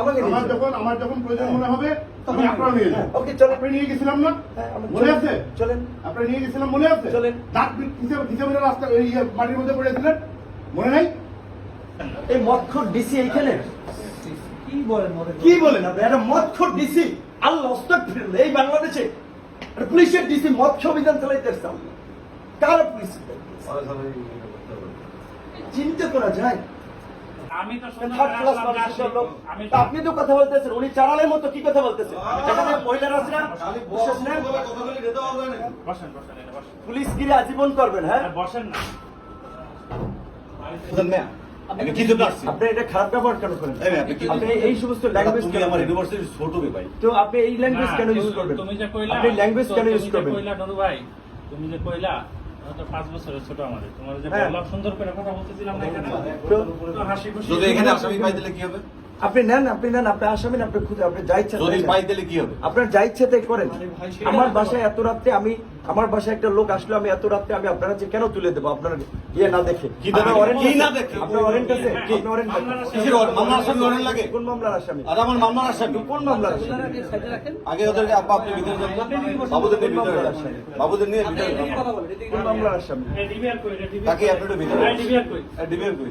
আমাকে আমার যখন আমার যখন প্রয়োজন মনে হবে তখন হ্যাঁ। আপনারা নিয়ে যান হ্যাঁ, ওকে, চলেন। আপনি নিয়ে গেছিলাম না? হ্যাঁ, মনে আছে? চলেন। আপনারা নিয়ে গেছিলাম মনে আছে? চলেন। দাঁত হিসেবে হিসেবে রাস্তা এই ইয়ে, মাটির মধ্যে পড়েছিলেন মনে নাই? এই মদখোর ডিসি এইখানে? কি বলেন কি বলেন আপনি? একটা মদখোর ডিসি। আল্লাহ এই বাংলাদেশে। পুলিশের ডিসি মৎস্য অভিযান চালাইতেছে আমরা কার পুলিশ? চিন্তা করা যায়। আপনি তো কথা বলতেছেন উনি চালালের মতো কি কথা বলতেছেন? এখানে মহিলারা আছে না পুলিশ গিরে আজীবন করবেন হ্যাঁ? বসেন না। আপনি এটা খারাপ ব্যবহার কেন করেন? এই আপনি এই সমস্ত ল্যাঙ্গুয়েজ তুমি আমার ইউনিভার্সিটির ছোট ভাই তো আপনি এই ল্যাঙ্গুয়েজ কেন ইউজ তুমি- করবেন? তুমি যে কইলা আপনি ল্যাঙ্গুয়েজ কেন ইউজ যে করবেন? কইলা ভাই তুমি যে কইলা ও বছরের ছোট আমাদের। তোমার যে হ্যাঁ। সুন্দর করে কথা বলতেছিলাম এখানে তো- তো হাসি খুশি যদি এখানে আসামি পাই দিলে কি হবে? আপনি নেন আপনি নেন আপনি আসামেন আপনি খুঁজে আপনি যা ইচ্ছা যদি পাই দিলে কি হবে? আপনার যা ইচ্ছে তাই করেন। আমার বাসায় এত রাত্রে আমি আমার বাসায় একটা লোক আসলো আমি এত রাত্রে আমি আপনার কাছে কেন তুলে দেবো? আপনার ইয়ে না দেখে। কি দেবে? warrant কি না দেখে? আপনার ওয়ারেন্ট আছে? হ্যাঁ, warrant আছে? কিসের মামলার আসামি ওরেন লাগে? কোন মামলার আসামি? আর আমার মামলার আসামি? কোন মামলার আসামি? আগে ওদেরকে আব্বা আপনি ভিতরে যান। বাবুদের নিয়ে ভিতরে যান। বাবুদের নিয়ে ভিতরে যান। কোন মামলার আসামি? ডিবিআর কই এটা ডিবিআর তাকে আপনার ভিতরে ডিবিআর কই। ডিবিআর কই।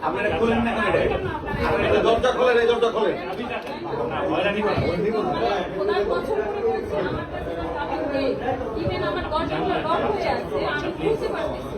আপনারা খুলেন না দরজা খোলেন এই দরজা খোলেন ইভেন আমার দরজাগুলো লক হয়ে আছে আমি খুলতে পারতেছি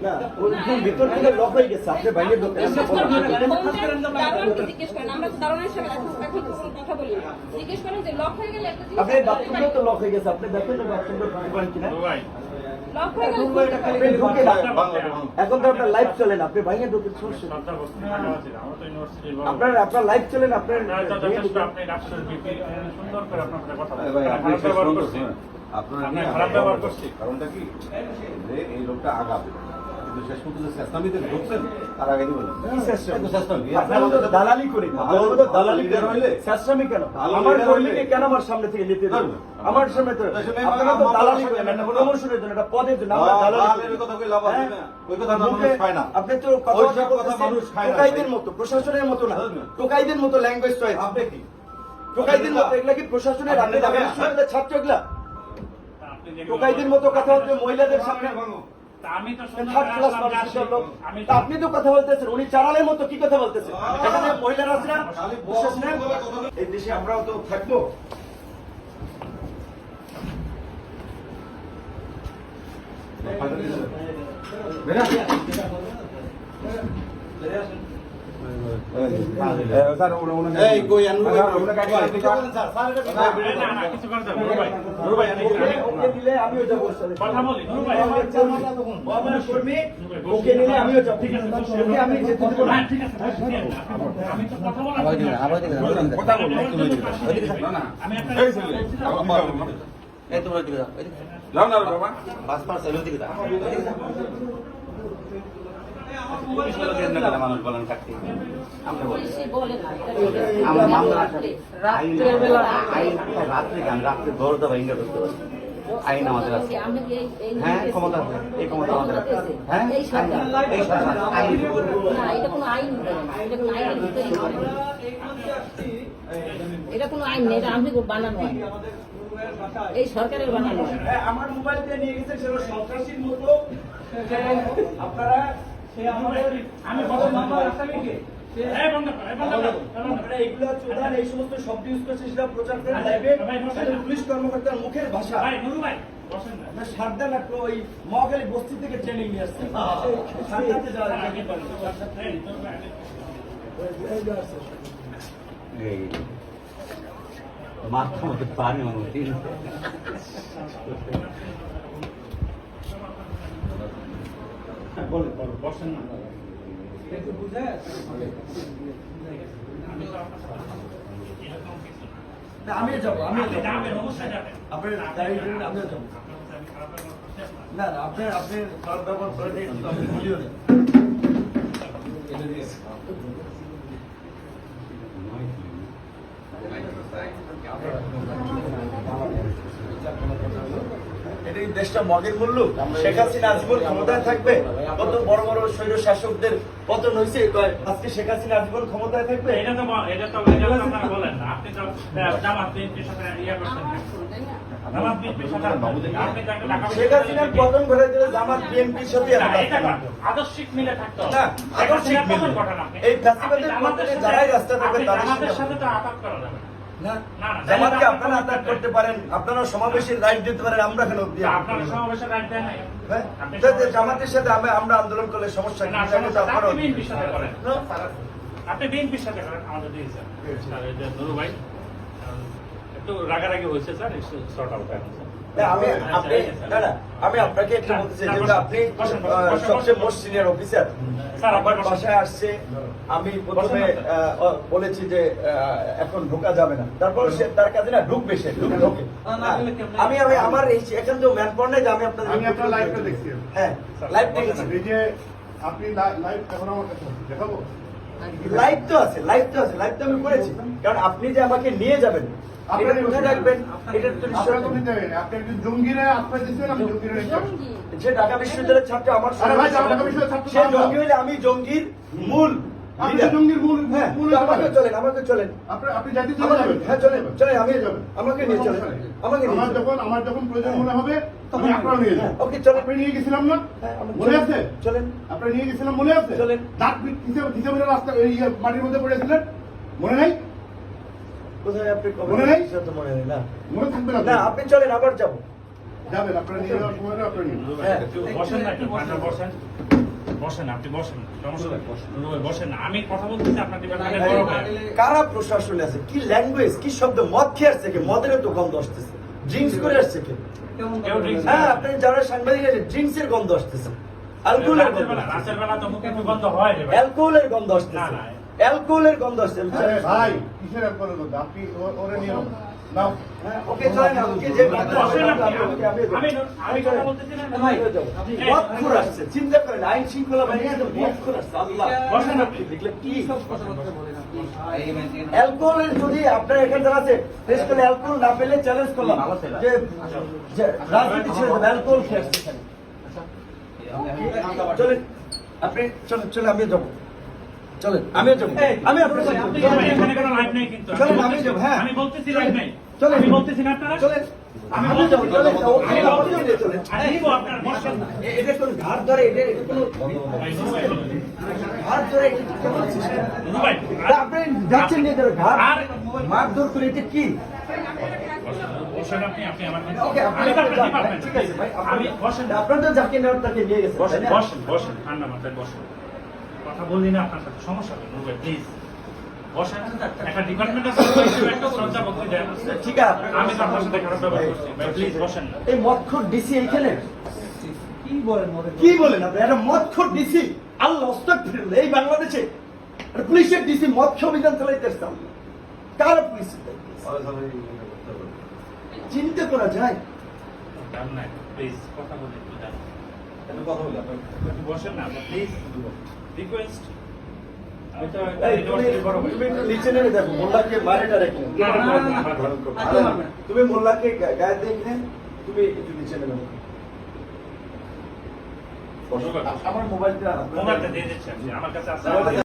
না ওই ভিতর থেকে লক হয়ে গেছে আপনি বাইরে ঢোকেন জিজ্ঞেস করেন আমরা দারোয়ানের সাথে এখন এখন কথা বলি। জিজ্ঞেস করেন যে লক হয়ে গেলে আপনি বাথরুমে তো লক হয়ে গেছে আপনি দেখেন না বাথরুমটা ঢুকতে পারেন কিনা? ও ভাই লক হয়ে গেলে আপনি ঢুকে না। বাংলা বাংলা এখন তো আপনার লাইভ চলেন আপনি বাইরে ঢুকেন সমস্যা আপনার আপনার লাইভ চলেন আপনার আপনারা সুন্দর করে কথা আপনি খারাপ ব্যবহার করছি। আপনারা খারাপ ব্যবহার। কারণটা কি? যে এই লোকটা আগাবে। কিন্তু শেষ পর্যন্ত চেষ্টামিতে ঢুকছেন তার আগে দিবেন কি চেষ্টা? একটু চেষ্টামি। আপনার মতো দালালি করি না। আপনার মতো দালালি leader হইলে? না। কেন? আমার কর্মীকে কেন আমার সামনে থেকে নিতে দেবেন? আমার সামনে তো আপনারা তো দালালি করেন না, না, প্রমোশনের জন্য, একটা পদের জন্য, আমরা দালালি কথা কই লাভ আছে? না? ওই কথা মানুষ খায় না। আপনি তো ওই কথা মানুষ খায় না, টোকাইদের মতো প্রশাসনের মতো না টোকাইদের মতো ল্যাঙ্গুয়েজ চয়েস আপনি কি টোকাইদের মতো এগুলা কি প্রশাসনের ছাত্র এগুলা টোকাইদের মতো কথা হচ্ছে মহিলাদের সামনে আপনি তো কথা বলতেছেন উনি চালালের মতো কি কথা বলতেছেন এখানে মহিলারা আছে না বিশ্বাস নেই এই দেশে আমরাও তো থাকব এই, না, না, আছে, বসে ওকে আমি যেতে দেবো না হ্যাঁ, ঠিক আছে, বসে দিন। আমি তো কথা বলার জন্য- কথা বলুন একটু ওইদিকে না না আমি একটা এই ছেলে আমার যাও না বাবা মানুষ বলেন থাকতে আমার মামলা আইন রাত্রে গান রাত্রে দরজা ভেঙে ঢুকতে পারে আইন আমাদের আছে। আমরা কি এই- এই হ্যাঁ ক্ষমতা এই ক্ষমতা আমাদের আছে? হ্যাঁ? এই সরকার? এই সরকার। আইন না এটা কোনো আইন নেই এটা আমাদের বানানো এই সরকারের বানানো হ্যাঁ, আমার মোবাইল দিয়ে নিয়ে গেছে সেটা সন্ত্রাসীর মতো। আপনারা আমি বড় মামলার আসামিকে কর, কর, কর। এইগুলো চোদান এই সমস্ত শব্দ ইউজ করছে সেটা প্রচার আচ্ছা, লাইভে। পুলিশ কর্মকর্তার মুখের ভাষা ভাই, নুরু ভাই, বসেন না। আপনার সারদা লাগল ওই মহাখালী বস্তি থেকে ট্রেনিং নিয়ে আসছে সারদাতে যাওয়া মাথা মতো পানি মানুষ বলেন, বলেন। বসেন না। আমিও যাব আমিও যাব। আপনার গাড়ি আমিও যাব আপনার না। না আপনার আপনি খারাপ ব্যবহার করে দিয়ে আমি বলিও না এটা এই দেশটা মগের মূল্য শেখ হাসিনা আজীবন ক্ষমতায় থাকবে কত বড় বড় স্বৈর শাসকদের পতন হয়েছে আজকে শেখ হাসিনা আজীবন ক্ষমতায় থাকবে এটা তো এটা তো আপনারা বলেন না। আপনি তো জামাত বিএনপির সাথে ইয়ে করছেন জামাত বিএনপির সাথে আপনি তাকে টাকা পয়সা শেখ হাসিনার পতন ঘটে দিলে জামাত বিএনপির সাথে না, আমরা এটা থাকব। না। আদর্শিক মিলে থাকতে হবে। না, আদর্শিক মিলে। এই ফ্যাসিবাদের আপনি জামাতের পতনে সাথে- যারাই রাস্তা থাকবে তাদের সাথে- তো আঘাত করা যাবে জামাতকে আপনারা আপনি করতে পারেন। আপনারা সমাবেশের রাইট দিতে পারেন আমরা কেন দিয়ে তা আপনারা সমাবেশে রাখ দেন নাই। হ্যাঁ? আপনি তো যে সমাবেশে- জামাতের সাথে আমরা আন্দোলন করলে সমস্যা আপনারও- আপনি বিএনপির সাথে করেন। আমাদের দিয়ে স্যার স্যার, এই যে নুরু ভাই একটু রাগারাগি হয়েছে স্যার শর্ট আউট আমি আপনি এই যে স্যার। না না আমি আপনাকে একটা বলতে চাই যেহেতু আপনি সবচেয়ে মোস্ট সিনিয়র অফিসার আমার বাসায় আসছে আমি প্রথমে বলেছি যে এখন ঢোকা যাবে না। তারপর সে তার কাছে না ঢুকবে সে ঢুক কেমনে? আমি আমি আমার এই এখান তো ম্যান পড় নাই যে আমি আপনাদের আমি আপনার লাইভটা দেখছি। হ্যাঁ লাইভ দেখেছি। এই যে আপনি লাইভ এখন আমার কাছে আছে, দেখাবো? লাইভ তো আছে লাইভ তো আছে লাইভ তো আমি করেছি। কারণ আপনি যে আমাকে নিয়ে যাবেন আমি জঙ্গিরা নিতে হবে। জঙ্গি। যে ঢাকা বিশ্ববিদ্যালয়ের ছাত্র আমার আরে ভাই, ঢাকা বিশ্ববিদ্যালয়ের ছাত্র সে না আমরা। জঙ্গি হলে আমি জঙ্গির মূল হ্যাঁ আমাকে চলেন আমাকে চলেন। আপনি আপনি জাতি চলে আমাকে- যাবেন। হ্যাঁ চলেন চলেন আমি আমাকে নিয়ে চলেন আমাকে আমার যখন আমার যখন প্রয়োজন মনে হবে তখন হ্যাঁ, আপনারা নিয়ে ওকে, চলেন। আপনি নিয়ে গেছিলাম না? হ্যাঁ, মনে আছে? চলেন আপনারা নিয়ে গেছিলাম মনে আছে? চলেন। দাঁত হিসেবে রাস্তা ইয়ে, মাটির মধ্যে পড়েছিলেন মনে নাই? কোথায় আপনি মনে নেই? তো মনে নেই না? মনে থাকবে না না আপনি চলেন আবার যাব। যাবেন আপনারা নিয়ে যাওয়ার সময় আপনারা নিয়ে যাবেন। একটু বসেন না আপনারা বসেন। বসেন আপনি বসেন সমস্যা নেই, নুরু ভাই, বসেন আমি কথা বলতেছি আপনার ডিপার্টমেন্টে বড় ভাই কারা প্রশাসনে আছে? কি ল্যাঙ্গুয়েজ কি শব্দ? মদ খেয়ে আসছে কে? মদের তো গন্ধ আসতেছে। ড্রিঙ্কস করে আসছে কে? হ্যাঁ আপনি যারা সাংবাদিক আছেন ড্রিঙ্কস এর গন্ধ আসতেছে। অ্যালকোহলের গন্ধ হয় অ্যালকোহলের গন্ধ না, আসতেছে। না। অ্যালকোহলের গন্ধ আসছে জানি। ভাই কিসের এক করে কথা আপনি ওরে নিয়ে নাও। নাও। হ্যাঁ, ওকে চলেন না, ওকে যে গন্ধ আপনি, আমি- আমি- আমি- আমি আমি কথা বলতেছি না ভাই, মদখোর আসছে, চিন্তা করেন, আইন শৃঙ্খলা বাহিনী তো মদখোর আসছে, আল্লাহ। বসেন আপনি। দেখলে কি? সব কথাবার্তা বলেন অ্যালকোহলের যদি আপনার এখানে যারা আছে টেস্ট করে অ্যালকোহল না পেলে চ্যালেঞ্জ করলাম। যে যে রাজনীতি ছেড়ে দেবে অ্যালকোহল খেয়ে আসছে চলেন আপনি চলেন চলে আমি যাব। চলেন। আমিও যাব। আমি আপনার সাথে আপনি- এখানে কোনো লাইভ নেই কিন্তু? চলেন, আমি যাব, হ্যাঁ। আমি বলতেছি লাইভ নেই। চলেন। আমি বলতেছি না আপনারা? চলেন। আমি আমি যাব চলেন আমি বলতেছি- চলেন। আমি আপনার বসেন এটা কোন ঘাট ধরে এটা এটা কোনো ভাই, নুরু ভাই, বলুন। ঘাট? ধরে এটা কি? কেমন সিস্টেম নুরু ভাই, তা আপনি যাচ্ছেন নিয়ে ঘাট মারধর করে এটা কি আপনার যাকে নেওয়ার তাকে নিয়ে গেছে বসেন না? বসেন বসেন। ঠান্ডা মাথায় বসেন। কথা বললি না আপনার সাথে সমস্যা নেই নুরু প্লিজ একটা ডিপার্টমেন্ট আছে একটা শ্রদ্ধা ভক্তি দেন ঠিক আছে। আমি তো আপনার সাথে খারাপ ব্যবহার করছি। প্লিজ বসেন এই মদখোর ডিসি এইখানে? কি বলেন কি বলেন আপনি? একটা মদখোর ডিসি আল্লাহ আস্তাগফিরুল্লাহ এই বাংলাদেশে পুলিশের ডিসি মদ খেয়ে অভিযান চালাইতেছে আল্লাহ। কার পুলিশ? চিন্তা করা যায়। প্লিজ কথা বলি একটু যান একটু বসেন না প্লিজ রিকোয়েস্ট আমি তো একটা এই, তুমি মোল্লাকে গায়ে দেখলে তুমি একটু নিচে নেমে দেখো। আমার মোবাইলটা আমার কাছে আছে।